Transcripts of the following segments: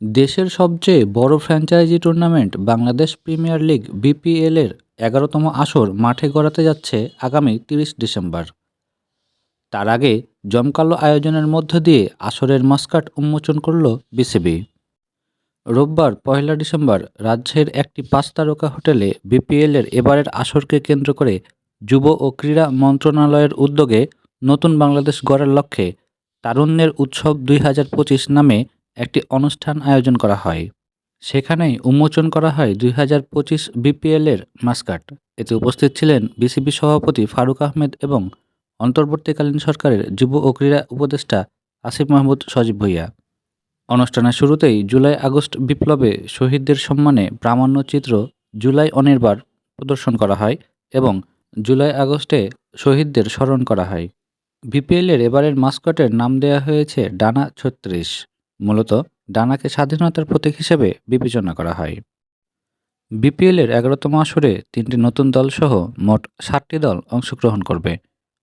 দেশের সবচেয়ে বড় franchise tournament Bangladesh premier league BPL এর এগারোতম আসর মাঠে গড়াতে যাচ্ছে আগামী তিরিশ ডিসেম্বর। তার আগে জমকালো আয়োজনের মধ্য দিয়ে আসরের মাস্কাট উন্মোচন করল বিসিবি। রোববার পয়লা ডিসেম্বর রাজ্যের একটি পাঁচ তারকা হোটেলে বিপিএলের এবারের আসরকে কেন্দ্র করে যুব ও ক্রীড়া মন্ত্রণালয়ের উদ্যোগে নতুন বাংলাদেশ গড়ার লক্ষ্যে তারুণ্যের উৎসব দুই হাজার পঁচিশ নামে একটি অনুষ্ঠান আয়োজন করা হয়। সেখানেই উন্মোচন করা হয় দুই হাজার পঁচিশ বিপিএলের মাস্কাট। এতে উপস্থিত ছিলেন বিসিবি সভাপতি ফারুক আহমেদ এবং অন্তর্বর্তীকালীন সরকারের যুব ও ক্রীড়া উপদেষ্টা আসিফ মাহমুদ সজীব ভুইয়া। অনুষ্ঠানের শুরুতেই জুলাই আগস্ট বিপ্লবে শহীদদের সম্মানে প্রামাণ্যচিত্র জুলাই অনির্বার প্রদর্শন করা হয় এবং জুলাই আগস্টে শহীদদের স্মরণ করা হয়। বিপিএলের এবারের মাস্কটের নাম দেওয়া হয়েছে ডানা ছত্রিশ। মূলত ডানাকে স্বাধীনতার প্রতীক হিসেবে বিবেচনা করা হয়। বিপিএলের এগারোতম আসরে তিনটি নতুন দলসহ মোট ষাটটি দল অংশগ্রহণ করবে।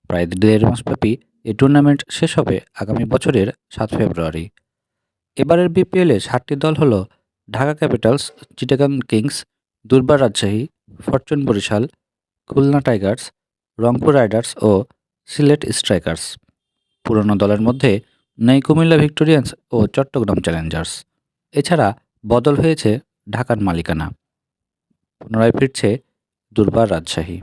প্রায় দেড় মাসব্যাপী এই টুর্নামেন্ট শেষ হবে আগামী বছরের সাত ফেব্রুয়ারি। এবারের বিপিএলে ষাটটি দল হল Dhaka Capitals, Chittagong Kings, Durbar Rajshahi, Fortune Barishal, Khulna Tigers, Rangpur Riders ও সিলেট স্ট্রাইকার্স। পুরনো দলের মধ্যে নেই কুমিল্লা ভিক্টোরিয়ান্স ও চট্টগ্রাম চ্যালেঞ্জার্স। এছাড়া বদল হয়েছে ঢাকার মালিকানা। পুনরায় ফিরছে দুর্বার রাজশাহী।